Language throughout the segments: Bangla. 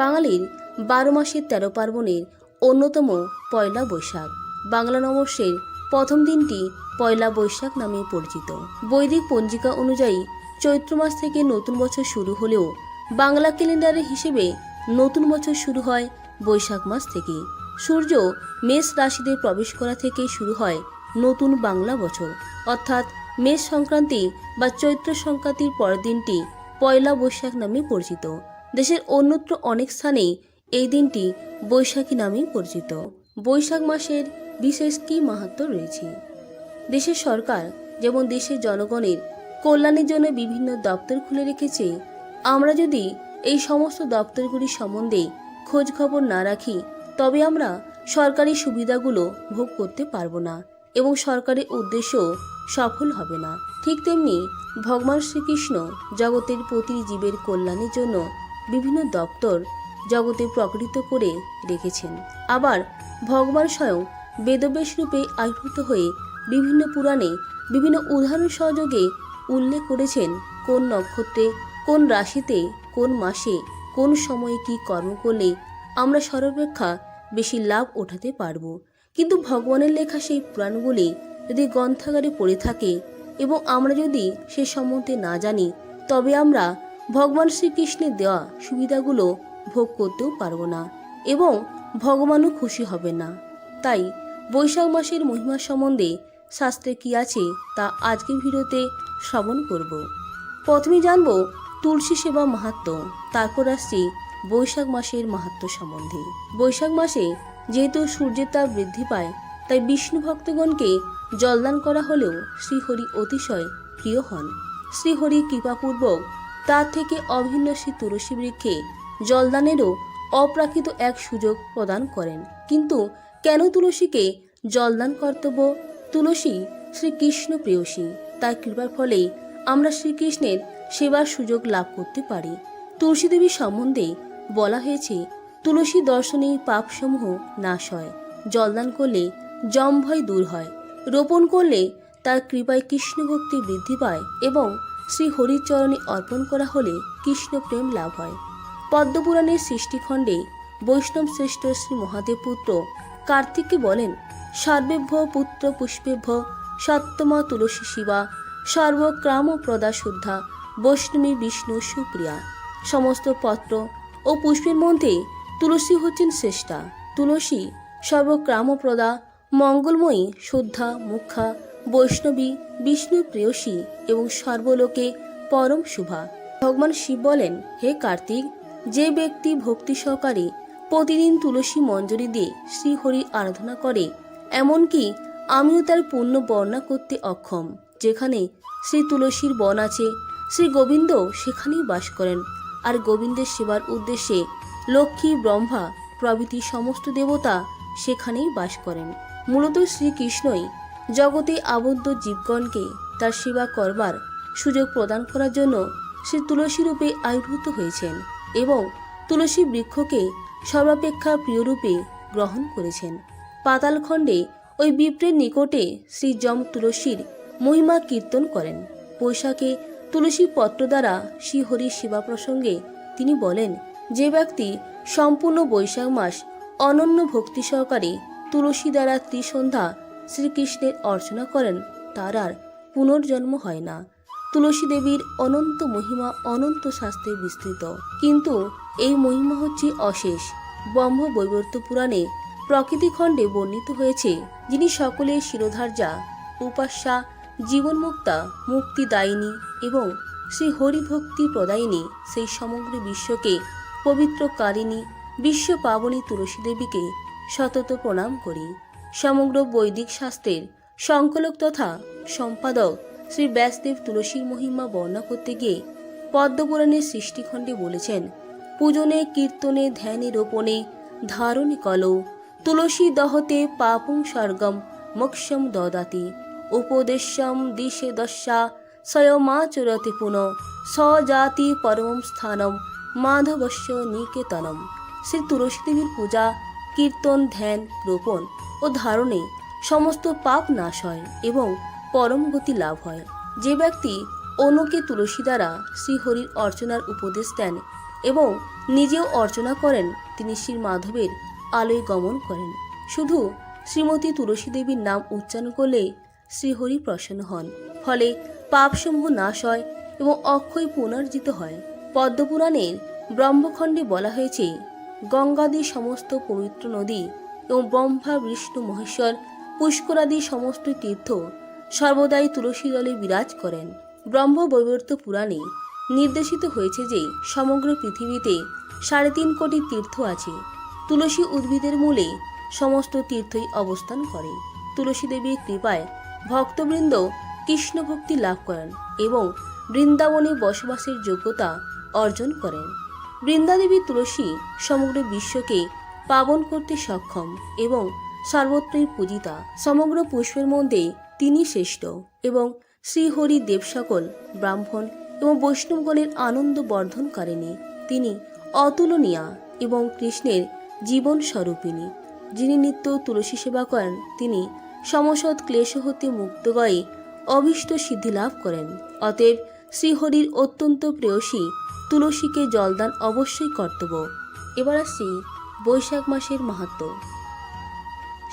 বাঙালির বারো মাসের তেরো পার্বণের অন্যতম পয়লা বৈশাখ। বাংলা নববর্ষের প্রথম দিনটি পয়লা বৈশাখ নামে পরিচিত। বৈদিক পঞ্জিকা অনুযায়ী চৈত্র মাস থেকে নতুন বছর শুরু হলেও বাংলা ক্যালেন্ডারের হিসেবে নতুন বছর শুরু হয় বৈশাখ মাস থেকে। সূর্য মেষ রাশিতে প্রবেশ করা থেকে শুরু হয় নতুন বাংলা বছর। অর্থাৎ মেষ সংক্রান্তি বা চৈত্র সংক্রান্তির পরের দিনটি পয়লা বৈশাখ নামে পরিচিত। দেশের অন্যত্র অনেক স্থানেই এই দিনটি বৈশাখী নামেই পরিচিত। বৈশাখ মাসের বিশেষ কী মাহাত্ম্য রয়েছে? দেশের সরকার যেমন দেশের জনগণের কল্যাণের জন্য বিভিন্ন দপ্তর খুলে রেখেছে, আমরা যদি এই সমস্ত দপ্তরগুলি সম্বন্ধে খোঁজ খবর না রাখি, তবে আমরা সরকারি সুবিধাগুলো ভোগ করতে পারব না এবং সরকারি উদ্দেশ্য সফল হবে না। ঠিক তেমনি ভগবান শ্রীকৃষ্ণ জগতের প্রতি জীবের কল্যাণের জন্য বিভিন্ন দপ্তর জগতে প্রকৃত করে রেখেছেন। আবার ভগবান স্বয়ং বেদবেশ রূপে আবির্ভূত হয়ে বিভিন্ন পুরাণে বিভিন্ন উদাহরণ সহযোগে উল্লেখ করেছেন কোন নক্ষত্রে, কোন রাশিতে, কোন মাসে, কোন সময়ে কি কর্ম করলে আমরা সর্বাপেক্ষা বেশি লাভ ওঠাতে পারব। কিন্তু ভগবানের লেখা সেই পুরাণগুলি যদি গ্রন্থাগারে পড়ে থাকে এবং আমরা যদি সে সম্বন্ধে না জানি, তবে আমরা ভগবান শ্রীকৃষ্ণের দেওয়া সুবিধাগুলো ভোগ করতেও পারব না এবং ভগবানও খুশি হবে না। তাই বৈশাখ মাসের মহিমা সম্বন্ধে শাস্ত্রে কি আছে তা আজকের ভিডিওতে শ্রবণ করব। প্রথমে জানব তুলসী সেবা মাহাত্ম, তারপর আসছি বৈশাখ মাসের মাহাত্ম সম্বন্ধে। বৈশাখ মাসে যেহেতু সূর্যের তাপ বৃদ্ধি পায়, তাই বিষ্ণু ভক্তগণকে জলদান করা হলেও শ্রীহরি অতিশয় প্রিয় হন। শ্রীহরি কৃপাপূর্বক তার থেকে অভিন্ন শ্রী তুলসী বৃক্ষে জলদানেরও অপ্রাকৃত এক সুযোগ প্রদান করেন। কিন্তু কেন তুলসীকে জলদান কর্তব্য? তুলসী শ্রীকৃষ্ণ প্রেয়সী, তার কৃপার ফলেই আমরা শ্রীকৃষ্ণের সেবার সুযোগ লাভ করতে পারি। তুলসী দেবীর সম্বন্ধে বলা হয়েছে, তুলসী দর্শনে পাপসমূহ নাশ হয়, জলদান করলে জম ভয় দূর হয়, রোপণ করলে তার কৃপায় কৃষ্ণ ভক্তি বৃদ্ধি পায় এবং শ্রী হরির চরণে অর্পণ করা হলে কৃষ্ণ প্রেম লাভ হয়। পদ্মপুরাণের সৃষ্টিখণ্ডে বৈষ্ণব শ্রেষ্ঠ শ্রী মহাদেব পুত্র কার্তিককে বলেন, সর্বেভ্য পুত্র পুষ্পেভ্য সত্যমা তুলসী শিবা সর্বক্রাম প্রদা শুদ্ধা বৈষ্ণবী বিষ্ণু সুপ্রিয়া। সমস্ত পত্র ও পুষ্পের মধ্যে তুলসী হচ্ছেন শ্রেষ্ঠা। তুলসী সর্বক্রামপ্রদা মঙ্গলময়ী, শুদ্ধা মুখা বৈষ্ণবী বিষ্ণুর প্রেয়সী এবং সর্বলোকে পরম শুভা। ভগবান শিব বলেন, হে কার্তিক, যে ব্যক্তি ভক্তি সহকারে প্রতিদিন তুলসী মঞ্জরি দিয়ে শ্রীহরি আরাধনা করে, এমনকি আমিও তার পুণ্য বর্ণনা করতে অক্ষম, যেখানে শ্রী তুলসীর বন আছে, শ্রী গোবিন্দ সেখানেই বাস করেন, আর গোবিন্দের সেবার উদ্দেশ্যে লক্ষ্মী, ব্রহ্মা প্রভৃতি সমস্ত দেবতা সেখানেই বাস করেন। মূলত শ্রীকৃষ্ণই জগতে আবদ্ধ জীবগণকে তার সেবা করবার সুযোগ প্রদান করার জন্য শ্রী তুলসী রূপে আবির্ভূত হয়েছেন এবং তুলসী বৃক্ষকে সর্বাপেক্ষা প্রিয়রূপে গ্রহণ করেছেন। পাতালখণ্ডে ওই বিপ্রের নিকটে শ্রী যম তুলসীর মহিমা কীর্তন করেন। বৈশাখে তুলসী পত্র দ্বারা শ্রীহরির সেবা প্রসঙ্গে তিনি বলেন, যে ব্যক্তি সম্পূর্ণ বৈশাখ মাস অনন্য ভক্তি সহকারে তুলসী দ্বারা ত্রিসন্ধ্যা শ্রীকৃষ্ণের অর্চনা করেন, তার আর পুনর্জন্ম হয় না। তুলসী দেবীর অনন্ত মহিমা অনন্ত শাস্ত্রে বিস্তৃত। কিন্তু এই মহিমা হচ্ছে অশেষ। ব্রহ্ম বৈবর্ত পুরাণে প্রকৃতিখণ্ডে বর্ণিত হয়েছে, যিনি সকলের শিরোধার্যা, উপাস্যা, জীবনমুক্তা, মুক্তিদায়িনী এবং শ্রী হরিভক্তি প্রদায়িনী সেই সমগ্র বিশ্বকে পবিত্রকারিণী বিশ্ব পাবনী তুলসী দেবীকে সতত প্রণাম করি। সমগ্র বৈদিক শাস্ত্রের সংকলক তথা সম্পাদক শ্রী ব্যাসদেব তুলসীর মহিমা বর্ণনা করতে গিয়ে পদ্মপুরাণের সৃষ্টিখণ্ডে বলেছেন, পূজনে, কীর্তনে, ধ্যানে, রোপণে, ধারণী কল তুলসী দহতে পাপং স্বর্গম মোক্ষম দদাতি, উপদেশ্যম দিশে দশা স্বয়মাচরতি পুন, স্বজাতি পরমম স্থানম মাধবস্য নিকেতনম। শ্রী তুলসী দেবীর পূজা কীর্তন, ধ্যান, রোপণ ও ধারণে সমস্ত পাপ নাশ হয় এবং পরম গতি লাভ হয়। যে ব্যক্তি অনুকে তুলসী দ্বারা শ্রীহরির অর্চনার উপদেশ দেন এবং নিজেও অর্চনা করেন, তিনি শ্রী মাধবের আলোয় গমন করেন। শুধু শ্রীমতী তুলসী দেবীর নাম উচ্চারণ করলে শ্রীহরি প্রসন্ন হন। ফলে পাপসমূহ নাশ হয় এবং অক্ষয় পুনর্জিত হয়। পদ্মপুরাণের ব্রহ্মখণ্ডে বলা হয়েছে গঙ্গাদি সমস্ত পবিত্র নদী এবং ব্রহ্মা, বিষ্ণু, মহেশ্বর, পুষ্করাদি সমস্ত তীর্থ সর্বদাই তুলসী দলে বিরাজ করেন। ব্রহ্ম বৈবর্ত পুরাণে নির্দেশিত হয়েছে যে সমগ্র পৃথিবীতে সাড়ে তিন কোটি তীর্থ আছে। তুলসী উদ্ভিদের মূলে সমস্ত তীর্থই অবস্থান করে। তুলসী দেবীর কৃপায় ভক্তবৃন্দ কৃষ্ণ ভক্তি লাভ করেন এবং বৃন্দাবনে বসবাসের যোগ্যতা অর্জন করেন। বৃন্দাদেবী তুলসী সমগ্র বিশ্বকে পাবন করতে সক্ষম এবং সর্বত্রই পূজিতা। সমগ্র পুষ্পের মধ্যে তিনি শ্রেষ্ঠ এবং শ্রীহরি দেব সকল ব্রাহ্মণ এবং বৈষ্ণবগণের আনন্দ বর্ধন করেনি। তিনি অতুলনীয়া এবং কৃষ্ণের জীবন স্বরূপিণী। যিনি নিত্য তুলসী সেবা করেন, তিনি সমসৎ ক্লেশ হতে মুক্ত গয়ে অভীষ্ট সিদ্ধি লাভ করেন। অতএব শ্রীহরির অত্যন্ত প্রেয়সী তুলসীকে জলদান অবশ্যই কর্তব্য। এবার আসছি বৈশাখ মাসের মাহাত্ম্য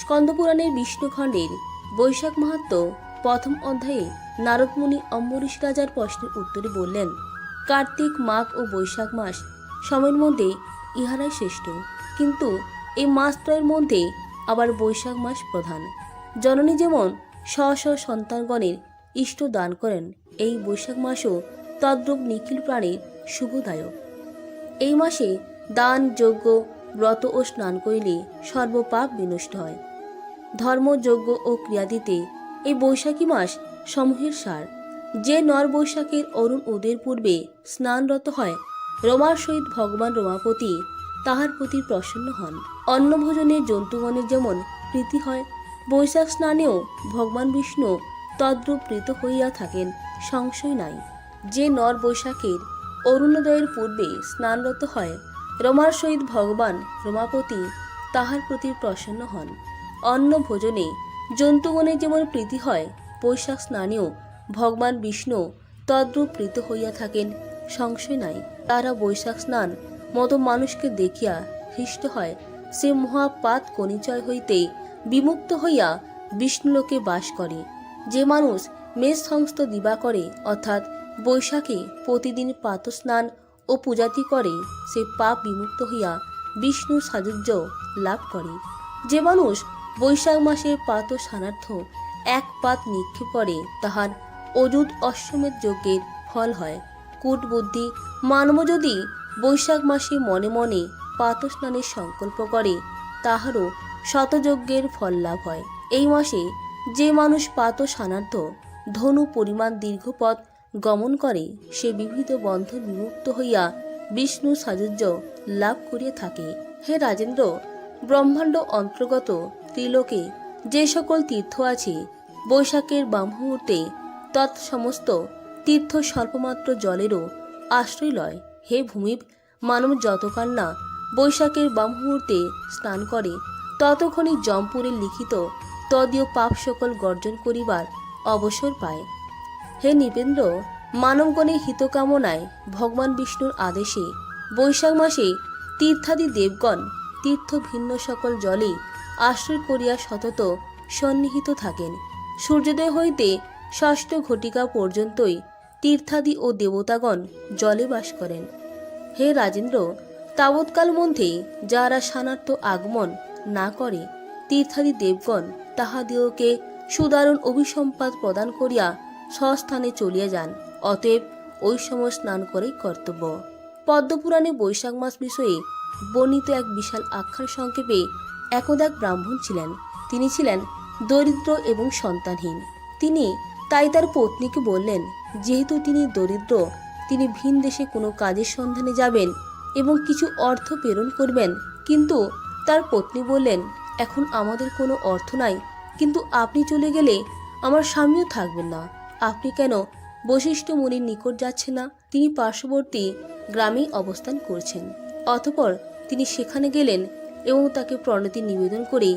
স্কন্দপুরাণের বিষ্ণুখণ্ডের বৈশাখ মাহাত্ম্য প্রথম অধ্যায়ে নারদমুনি অম্বরীশ রাজার প্রশ্নের উত্তরে বললেন, কার্তিক, মাঘ ও বৈশাখ মাস সময়ের মধ্যে ইহারাই শ্রেষ্ঠ, কিন্তু এই মাসত্রয়ের মধ্যে আবার বৈশাখ মাস প্রধান। জননী যেমন স্ব স্ব সন্তানগণের ইষ্ট দান করেন, এই বৈশাখ মাসও তদ্রূপ নিখিল প্রাণীর শুভদায়ক। এই মাসে দান, যজ্ঞ, ব্রত ও স্নান করিলে সর্বপাপ বিনষ্ট হয়। ধর্ম, যজ্ঞ ও ক্রিয়াদিতে এই বৈশাখী মাস সমূহের সার। যে নর বৈশাখের অরুণ উদের পূর্বে স্নানরত হয়, রমার সহিত ভগবান রমাপতি তাহার প্রতি প্রসন্ন হন। অন্নভোজনে জন্তুগণের যেমন প্রীতি হয়, বৈশাখ স্নানেও ভগবান বিষ্ণু তদ্রূপ প্রীত হইয়া থাকেন, সংশয় নাই। যে নর বৈশাখের অরুণোদয়ের পূর্বে স্নানরত হয়। রমার সহিত ভগবান রমাপতি তাহার প্রতি প্রসন্ন হন। অন্ন ভোজনে জন্তুগণের যেমন প্রীতি হয়, বৈশাখ স্নানেও ভগবান বিষ্ণু তদ্রূপ প্রীত হইয়া থাকেন, সংশয় নাই। তারা বৈশাখ স্নান মতো মানুষকে দেখিয়া হৃষ্ট হয়। সে মহাপাত কনিচয় হইতে বিমুক্ত হইয়া বিষ্ণুলোকে বাস করে। যে মানুষ মেষ সংস্থ দিবা করে, অর্থাৎ বৈশাখে প্রতিদিন প্রাতঃস্নান ও পূজাতি করে, সে পাপ বিমুক্ত হইয়া বিষ্ণুর সাযুজ্য লাভ করে। যে মানুষ বৈশাখ মাসে পাত স্নানার্থ এক পাত নিক্ষেপ করে, তাহার অযুত অশ্বমেধ যজ্ঞের ফল হয়। কূট বুদ্ধি মানব যদি বৈশাখ মাসে মনে মনে পাত স্নানের সংকল্প করে, তাহারও শতযজ্ঞের ফল লাভ হয়। এই মাসে যে মানুষ পাত স্নানার্থ ধনু পরিমাণ দীর্ঘপথ গমন করে সে বিবিধ বন্ধ বিমুক্ত হইয়া বিষ্ণু সাযুজ্য লাভ করিয়া থাকে। হে রাজেন্দ্র, ব্রহ্মাণ্ড অন্তর্গত ত্রিলোকে যে সকল তীর্থ আছে, বৈশাখের বামমুহূর্তে তৎসমস্ত তীর্থ স্বল্পমাত্র জলেরও আশ্রয় লয়। হে ভূমি মানব যতকাল না বৈশাখের বামমুহূর্তে স্নান করে, ততক্ষণই জমপুরে লিখিত তদীয় পাপ সকল গর্জন করিবার অবসর পায়। হে নৃপেন্দ্র, মানবগণের হিতকামনায় ভগবান বিষ্ণুর আদেশে বৈশাখ মাসে তীর্থাদি দেবগণ তীর্থ ভিন্ন সকল জলে আশ্রয় করিয়া সতত সন্নিহিত থাকেন। সূর্যোদয় হইতে ষষ্ঠ ঘটিকা পর্যন্তই তীর্থাদি ও দেবতাগণ জলে বাস করেন। হে রাজেন্দ্র, তাবৎকাল মধ্যে যারা সানার্থ আগমন না করে, তীর্থাদি দেবগণ তাহাদিওকে সুদারুণ অভিসম্পাদ প্রদান করিয়া স্বস্থানে চলিয়া যান। অতএব ওই সময় স্নান করেই কর্তব্য। পদ্মপুরাণে বৈশাখ মাস বিষয়ে বর্ণিত এক বিশাল আখ্যান সংক্ষেপে একদাক ব্রাহ্মণ ছিলেন। তিনি ছিলেন দরিদ্র এবং সন্তানহীন। তিনি তাই তার পত্নীকে বললেন, যেহেতু তিনি দরিদ্র, তিনি ভিন দেশে কোনো কাজের সন্ধানে যাবেন এবং কিছু অর্থ প্রেরণ করবেন। কিন্তু তার পত্নী বললেন, এখন আমাদের কোনো অর্থ নাই কিন্তু আপনি চলে গেলে আমার স্বামীও থাকবেন না। আপনি কেন বশিষ্ঠ মুনির নিকট যাচ্ছেন না? তিনি পার্শ্ববর্তী গ্রামেই অবস্থান করছেন। অতপর তিনি সেখানে গেলেন এবং তাকে প্রণতি নিবেদন করে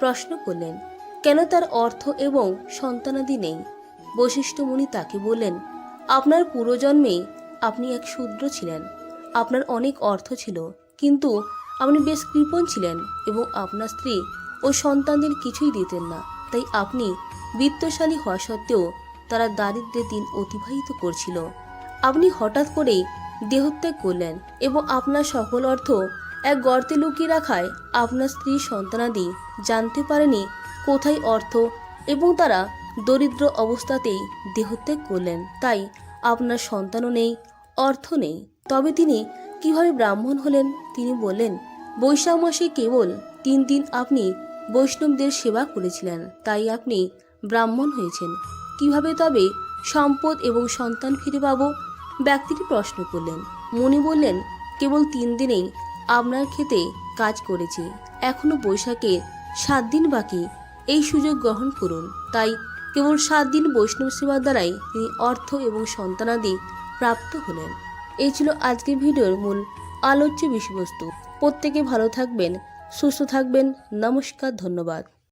প্রশ্ন করলেন, কেন তার অর্থ এবং সন্তানাদি নেই? বশিষ্ঠ মুনি তাকে বললেন, আপনার পূর্বজন্মে আপনি এক শূদ্র ছিলেন। আপনার অনেক অর্থ ছিল, কিন্তু আপনি বেশ কৃপণ ছিলেন এবং আপনার স্ত্রী ও সন্তানদের কিছুই দিতেন না। তাই আপনি বিত্তশালী হওয়া সত্ত্বেও তারা দারিদ্র্যের দিন অতিবাহিত করছিল। আপনি হঠাৎ করেই দেহত্যাগ করলেন এবং আপনার সকল অর্থ এক গর্তে লুকিয়ে রাখায় আপনার স্ত্রী সন্তানাদি জানতে পারেনি কোথায় অর্থ এবং তারা দরিদ্র অবস্থাতেই দেহত্যাগ করলেন। তাই আপনার সন্তানও নেই, অর্থ নেই। তবে তিনি কীভাবে ব্রাহ্মণ হলেন, তিনি বললেন, বৈশাখ মাসে কেবল তিন দিন আপনি বৈষ্ণবদের সেবা করেছিলেন, তাই আপনি ব্রাহ্মণ হয়েছেন। কীভাবে তবে সম্পদ এবং সন্তান ফিরে পাবো? ব্যক্তিটি প্রশ্ন করলেন। মনি বললেন, কেবল তিন দিনেই আপনার ক্ষেতে কাজ করেছি। এখনও বৈশাখের সাত দিন বাকি। এই সুযোগ গ্রহণ করুন। তাই কেবল সাত দিন বৈষ্ণব সেবার দ্বারাই তিনি অর্থ এবং সন্তানাদি প্রাপ্ত হলেন। এই ছিল আজকের ভিডিওর মূল আলোচ্য বিষয়বস্তু। প্রত্যেকে ভালো থাকবেন। সুস্থ থাকবেন নমস্কার ধন্যবাদ।